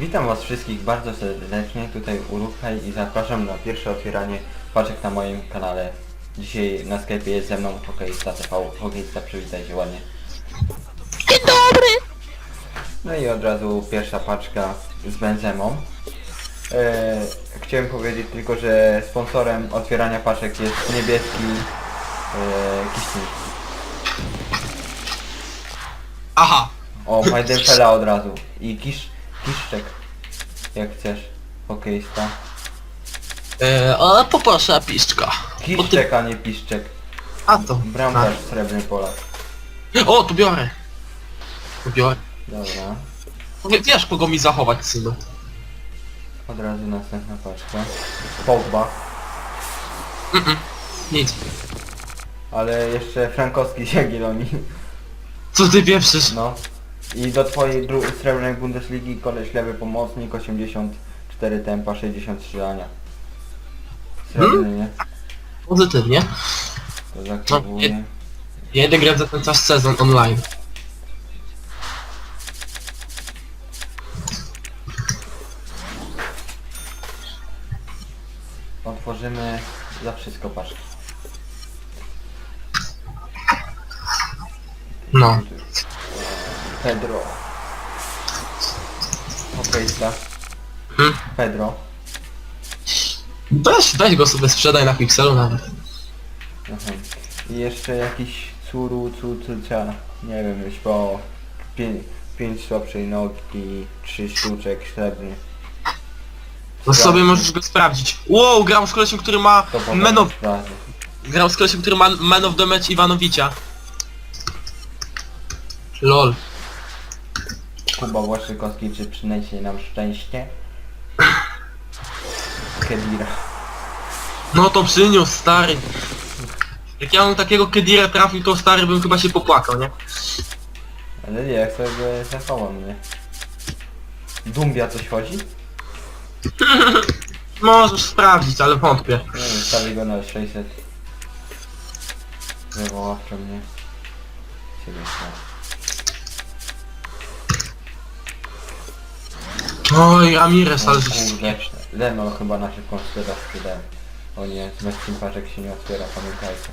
Witam was wszystkich bardzo serdecznie, tutaj Uruchaj i zapraszam na pierwsze otwieranie paczek na moim kanale. Dzisiaj na sklepie jest ze mną Hokeista TV. Hokeista przywitaj się ładnie. Dzień dobry! No i od razu pierwsza paczka z benzemą. Eee, chciałem powiedzieć tylko, że sponsorem otwierania paczek jest niebieski eee, kiśnik. Aha. O, Majdenfela od razu. I kisz, kiszczek. Jak chcesz. Hokeista. E, ale poproszę piszczka. Bo ty... Kiszczek, a nie piszczek. A to. Bramkarz srebrny Polak. O, tu biorę. Tu biorę. Dobra. Wie- Wiesz kogo mi zachować, synu. Od razu następna paczka. Pogba. Nic. Ale jeszcze Frankowski z Jagiellonii. Co ty pieprzysz? No. I do twojej dru- srebrnej Bundesligi koleś lewy pomocnik 84 tempa, 63 Ania. Srebrny, nie? Pozytywnie. To zakrywuje. Ja jedę grać za ten cały sezon online. Otworzymy za wszystko paczki. No. Pedro. Hokeista. Hmm? Pedro. Weź, weź go sobie sprzedaj na Pixelu nawet. Aha. I jeszcze jakiś curu, cucucia, nie wiem, już po 5 słabszej nogi, 3 sztuczek srebrny. No sobie możesz go sprawdzić. Wow, gram z kolesiem, który ma To potem man of... sprawdzę. Gram z kolesiem, który ma man of the match Iwanowicza. Lol. Kuba Błaszczykowski, czy przyniesie nam szczęście? Kedira. No to przyniósł, stary. Jak ja bym takiego Kedira trafił, to stary bym chyba się popłakał, nie? Ale nie, jak sobie go zachowam, nie? Dumbia coś chodzi? Możesz sprawdzić, ale wątpię. Nie wiem, stawię go na 600. Wywoławczo mnie. Siebie chciał. Oj, Ramirez, ale kurde, Leno chyba na szybką sprzedaż sprzedałem. O nie, z męskim paczek się nie otwiera, pamiętajcie.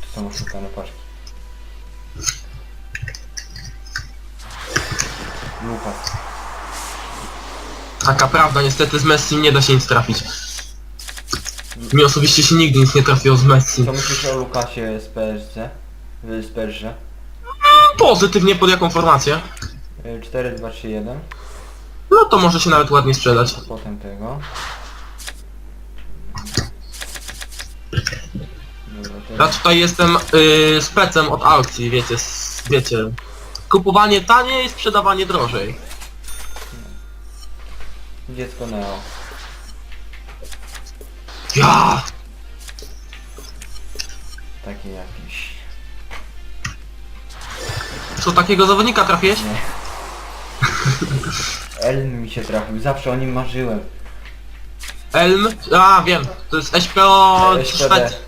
To są oszukane paczki. Lukas. Taka prawda, niestety z Messi nie da się nic trafić. Mi osobiście się nigdy nic nie trafiło z Messi. Co myślisz o Lukasie z PSG? Z PSG? Pozytywnie pod jaką formację? Y, 4, 2, 3, 1. No to może się nawet ładnie sprzedać. Potem tego. Dobra, Ja teraz tutaj jestem yy, specem od aukcji, wiecie, s- wiecie. Kupowanie taniej, sprzedawanie drożej. dziecko Neo. Ja! Taki jakiś. Co takiego zawodnika trafiłeś? Nie. Elm mi się trafił, zawsze o nim marzyłem. Elm? A, wiem, to jest SPO... SPD. Szwed.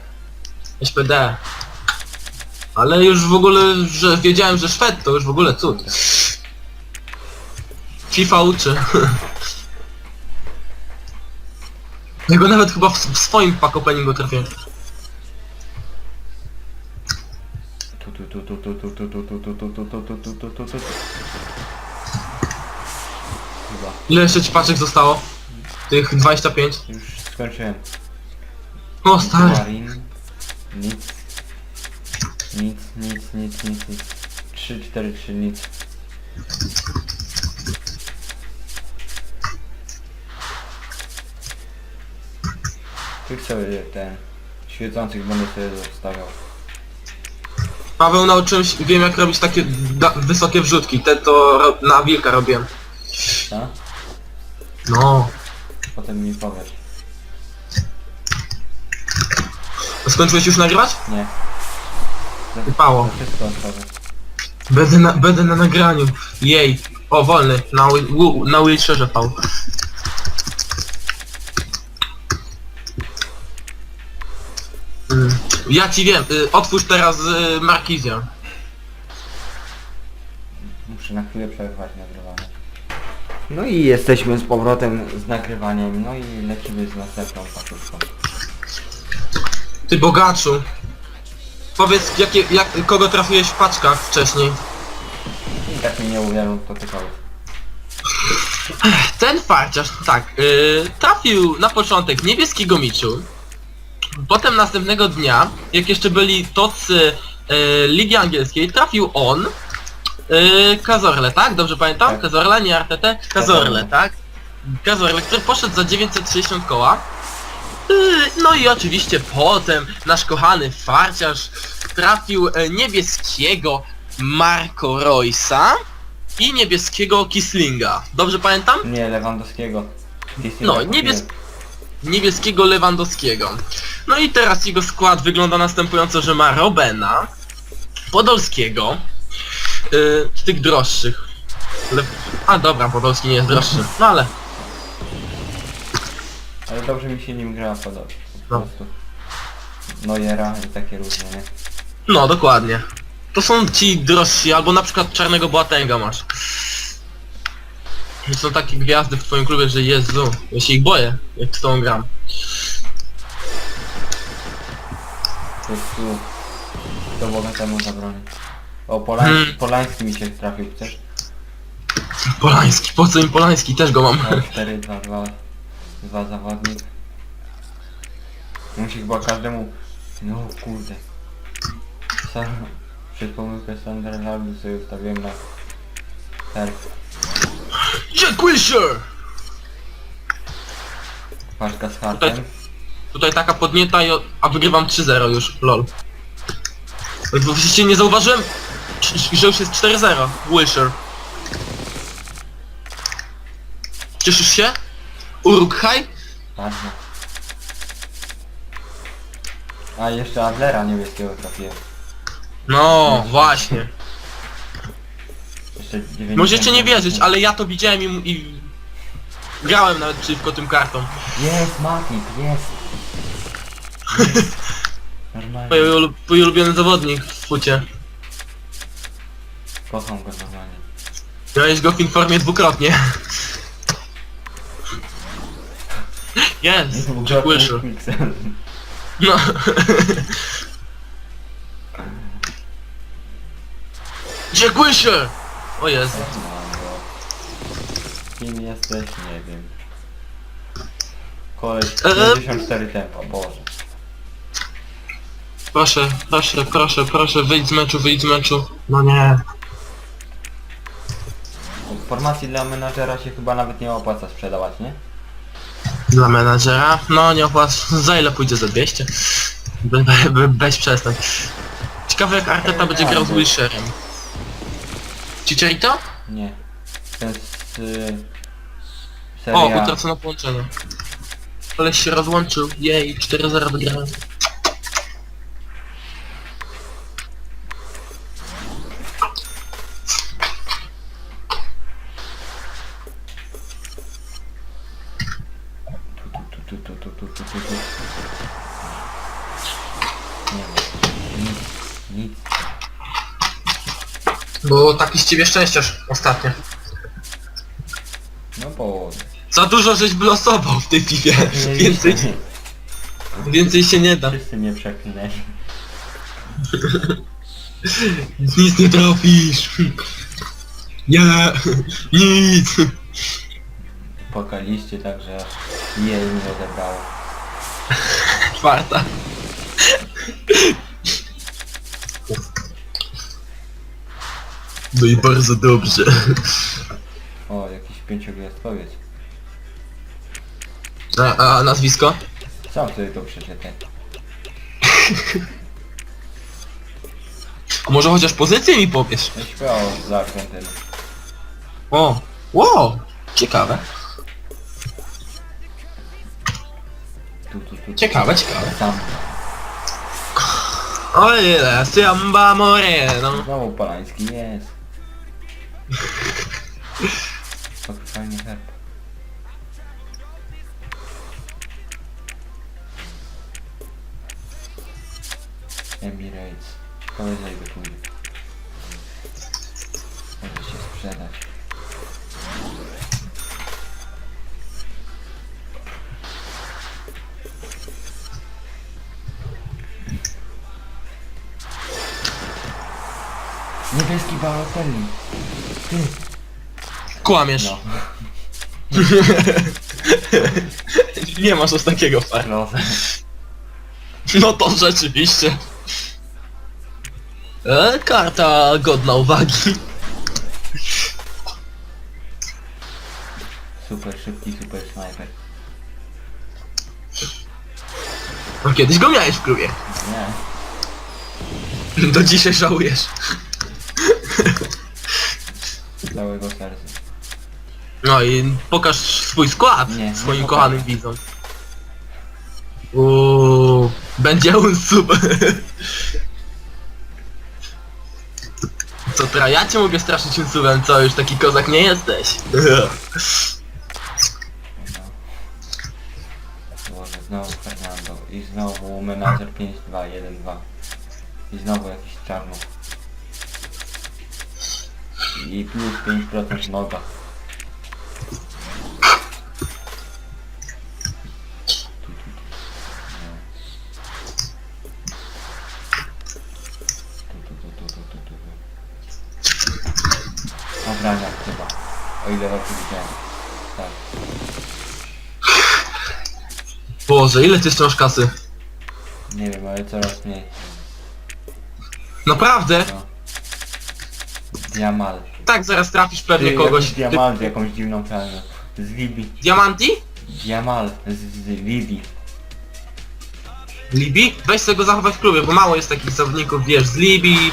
SPD. Ale już w ogóle, że wiedziałem, że Szwed to już w ogóle cud. FIFA uczy. Ja go nawet chyba w, w swoim pack openingu trafiłem. Tu tu tu tu tu tu tu tu tu tu tu tu tu tu tu tu tu tu Chyba. Ile jeszcze ci paczek zostało? Tych 25? Już skończyłem. O stary. Marin. Nic. Nic, nic, nic, nic, nic. 3, 4, 3, nic. Tych sobie ten świecących będę sobie zostawiał. Paweł nauczyłem się, wiem jak robić takie da, wysokie wrzutki. Te to ro, na wilka robiłem. Tak? No. Potem mi powiesz. Skończyłeś już nagrywać? Nie. Wypało. Wszystko. Będę na, będę na nagraniu. Jej. O, wolny. Na, wi- wu- na wheelchairze V. Mm. Ja ci wiem, y, otwórz teraz y, Markizję. Muszę na chwilę przerwać nagrywanie. No i jesteśmy z powrotem z nagrywaniem, no i lecimy z następną paczką. Ty bogaczu. Powiedz, jakie, jak, kogo trafiłeś w paczkach wcześniej? I tak mnie nie uwierzą, to tylko Ten farciarz, tak, yy, trafił na początek niebieskiego Miczu. Potem następnego dnia, jak jeszcze byli tocy yy, Ligi Angielskiej, trafił on, yy, Kazorle, tak? Dobrze pamiętam? Tak. Kazorle, nie Artete? Kazorle, Kazorle. tak? Kazorle, który poszedł za 960 koła. Yy, No i oczywiście potem nasz kochany farciarz trafił e, niebieskiego Marco Roysa i niebieskiego Kislinga. Dobrze pamiętam? Nie, Lewandowskiego. No, tak niebies... niebieskiego Lewandowskiego. No i teraz jego skład wygląda następująco, że ma Robena, Podolskiego, yy, z tych droższych. Le... A dobra, Podolski nie jest droższy, no ale Ale dobrze mi się nim gra podobnie. Po No. prostu. Nojera i takie różne, nie? no dokładnie. To są ci drożsi, albo na przykład czarnego Boatenga masz. To są takie gwiazdy w twoim klubie, że Jezu, ja się ich boję, jak z tą gram. To jest tu... To bogatemu zabroni. O, Polański, Hmm. Polański mi się trafił, chcesz? Polański, po co im Polański? Też go mam. O, 4, 2, 2, 2 zawodnik. Musi chyba każdemu... No kurde. Sam... Przez pomyłkę Sunderlandu sobie ustawiłem na... Herb. Jack Wilshere! Paczka z hartem. Tutaj taka podnieta, i o- a wygrywam 3-0 już, lol. Bo Właściwie nie zauważyłem, że już jest 4-0, Wilshire. Cieszysz się? Bardzo. A jeszcze Adlera niebieskiego trafiłem. No, właśnie. Jeszcze 90. Możecie nie wierzyć, ale ja to widziałem i, i grałem nawet przeciwko tym kartom. Jest Matip, jest! Jest. Normalnie. Mój, ulu- mój ulubiony zawodnik w fucie. Kocham go normalnie. Miałeś go w informie dwukrotnie. Jest. Pixel. No. Jack Wilshere! O Jezu. Kim jesteś? Nie wiem. Koleś E, e. 54 tempo, Boże. Proszę, proszę, proszę, proszę, wyjdź z meczu, wyjdź z meczu. No nie. Formacji dla menadżera się chyba nawet nie opłaca sprzedawać, nie? Dla menadżera? No nie opłac. Za ile pójdzie? Za 200? Be, be, be, weź przestań. Ciekawe jak Arteta będzie grał z Wilsherem. Chicharito? Nie. Ten z... Y, O, seria... utracono połączenie. Koleś się rozłączył. Jej, 4-0 wygrałem. Tu, tu, tu, tu. Nie wiem. Nic. Nic. Bo taki z ciebie szczęściarz ostatnio. No bo... Za dużo żeś wylosował w tej piwie. Więcej, więcej się nie da. Wszyscy mnie przeklinęli. Nic nie trafisz. Nie, nic. Płakaliście tak, że aż jej mi odebrało. Czwarta. No i bardzo dobrze. O, jakiś pięciogwiazdkowiec. A, a nazwisko? Sam sobie to przeczytaj. A może chociaż pozycję mi powiesz? Ja śpiewał za Argentyną. O, wow, ciekawe. Tu, tu, tu. Ciekawe, ciekawe. Sam. O ile, Samba Moreno. Znowu Polański, jest. Fajny herb. Emirates. Ciekawe Niebieski Balotelli. Ty. Kłamiesz. No. Nie masz aż takiego far. Proszę. No to rzeczywiście. E, karta godna uwagi. Super szybki, super snajper. No kiedyś go miałeś w klubie. Nie. Do dzisiaj żałujesz. Całego serca. No i pokaż swój skład Nie, nie swoim pokażę. kochanym widzom. Uuu, będzie on super. Co teraz ja cię mogę straszyć unsubem, co już taki kozak nie jesteś. Boże, znowu Fernando. I znowu menadżer 5-2-1-2. I znowu jakiś czarno. I plus 5% noga. Obraniak chyba. O ile dobrze widziałem. Tak. Boże, ile ty masz kasy? Nie wiem, ale coraz mniej. Naprawdę? No. Diamal. Tak, zaraz trafisz pewnie Ty, kogoś. jakiś Diamal z jakąś dziwną planę. Z Libii. Diamanti? Diamal z, z Libii. Libii? Weź sobie go zachować w klubie, bo mało jest takich zawodników, wiesz, z Libii,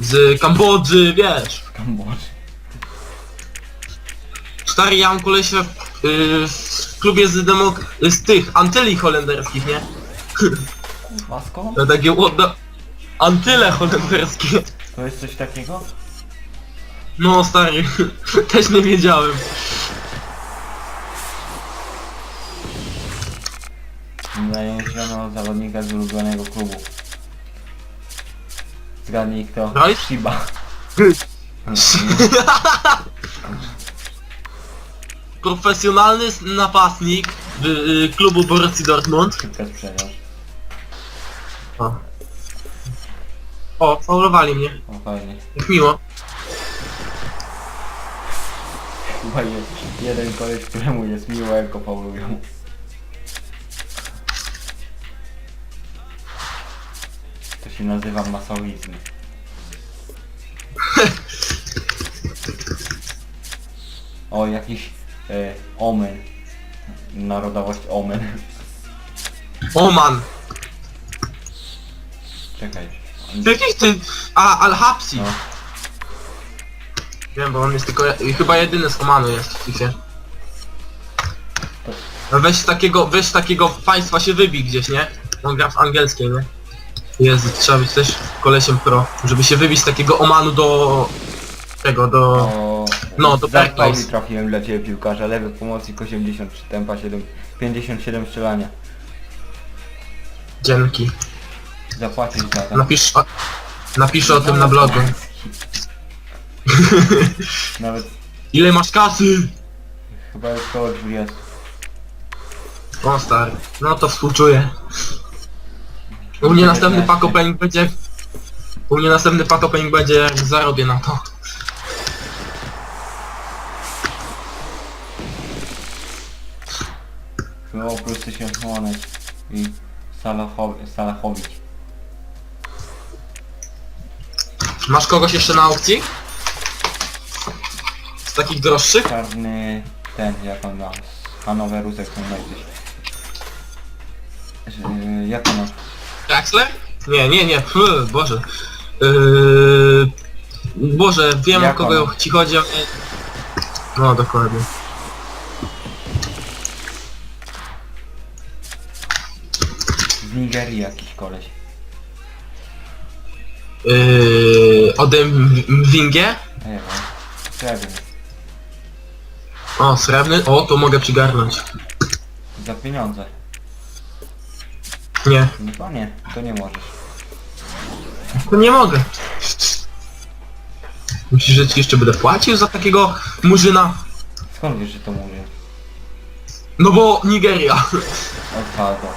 z Kambodży, wiesz. W Kambodży. Stary, ja mam kolesia yy, w klubie z demok... z tych, Antyli holenderskich, nie? Skąd? To takie łoda... Antyle holenderskie. To jest coś takiego? No stary, też nie wiedziałem. Najeżdżono zawodnika z ulubionego klubu. Zgadnij kto? Royce? Shiba. Profesjonalny napastnik y, y, klubu Borussii Dortmund. O. O, faulowali mnie. O fajnie. Jak miło. Chyba jest jeden koleś, któremu jest miło jak go. To się nazywa masochizm. O, jakiś e, omen. Narodowość omen. Oman. Czekaj. Jakich ty... A, Al-Hapsi. No, Wiem, bo on jest tylko... Chyba jedyny z Omanu jest w FIFA. No Weź takiego, weź takiego państwa się wybij gdzieś, nie? On gra w angielskiej, nie? Jezu, trzeba być też kolesiem pro, żeby się wybić z takiego Omanu do... tego, do... o, No, to z Black Place. trafiłem dla ciebie piłkarza. Lewy pomocnik 83, tempa 7, 57 strzelania. Dzięki. Zapłacisz za to. Napisz... O, napiszę o tym na blogu. Nawet Ile masz kasy? chyba już koło 20. O stary, no to współczuję. U mnie następny pack opening będzie... U mnie następny pack opening będzie jak zarobię na to. Było plus 1000 monet i Salachow- Salachowicz. Masz kogoś jeszcze na aukcji? Z takich droższych? Czarny ten, jak on ma, z Hanoweru Sekson Leipzig. Że- Jak on ma? Draxler? Nie, nie, nie, Pff, Boże. Yy... Boże, wiem o Jak kogo ona? ci chodzi, ale... No, dokładnie. Z Nigerii jakiś koleś. Yy... Odem Wingie? Nie wiem. Srebrny. O, srebrny? O, to mogę przygarnąć. Za pieniądze. Nie, No to nie, to nie możesz. to nie mogę. Myślisz, że ci jeszcze będę płacił za takiego murzyna? Skąd wiesz, że to mówię? No bo Nigeria. Odpada.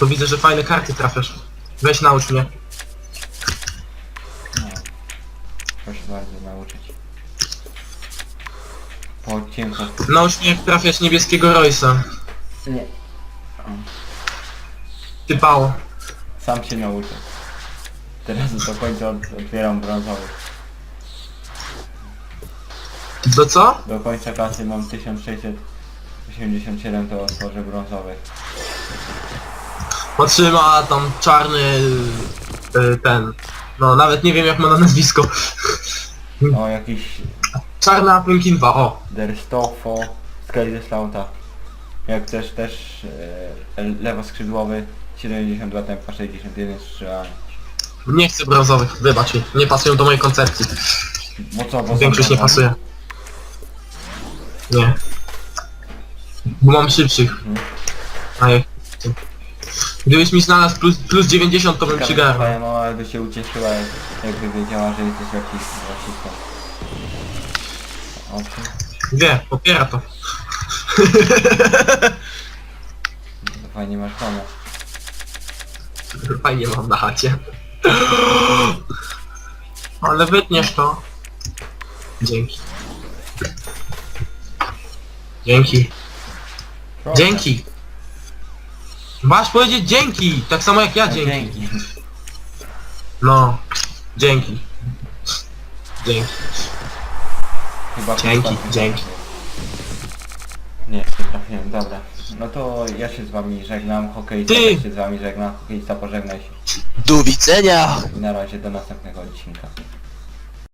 To widzę, że fajne karty trafiasz. Weź naucz mnie. bardzo nauczyć. Po odcinku. Naucz mnie jak trafiać niebieskiego Roysa. Nie. Typało. Sam się nauczę. Teraz do końca od- otwieram brązowy. Do co? Do końca klasy mam 1687 to otworzę brązowy. Otrzyma tam czarny... y, ten... No nawet nie wiem jak ma na nazwisko. O jakiś Czarna Apynkinwa, o. Der Stoffo z Kaiserslauta. Jak też też e, lewoskrzydłowy 72 tempa 61 strzelania. Nie chcę brązowych, wybacz mi. Nie pasują do mojej koncepcji. Bo co, bo Większość nie pasuje. Nie. Bo mam szybszych. Mhm. A jak... Gdybyś mi znalazł plus, plus 90 to bym. Twoja mama by się ucieszyła jak, jakby wiedziała, że jesteś jakiś rasistą. Okej. Wie, popiera to. To Fajnie masz mamę. Fajnie mam na chacie. Ale wytniesz to. Dzięki. Dzięki. Proszę. Dzięki. Masz powiedzieć dzięki, tak samo jak ja No, dzięki. Dzięki. No. Dzięki. Dzięki. Chyba Dzięki, dzięki. Nie, nie trafiłem, dobra. No to ja się z wami żegnam, hokejista Ty! też się z wami żegna, hokejista pożegnaj się. Do widzenia! I na razie do następnego odcinka.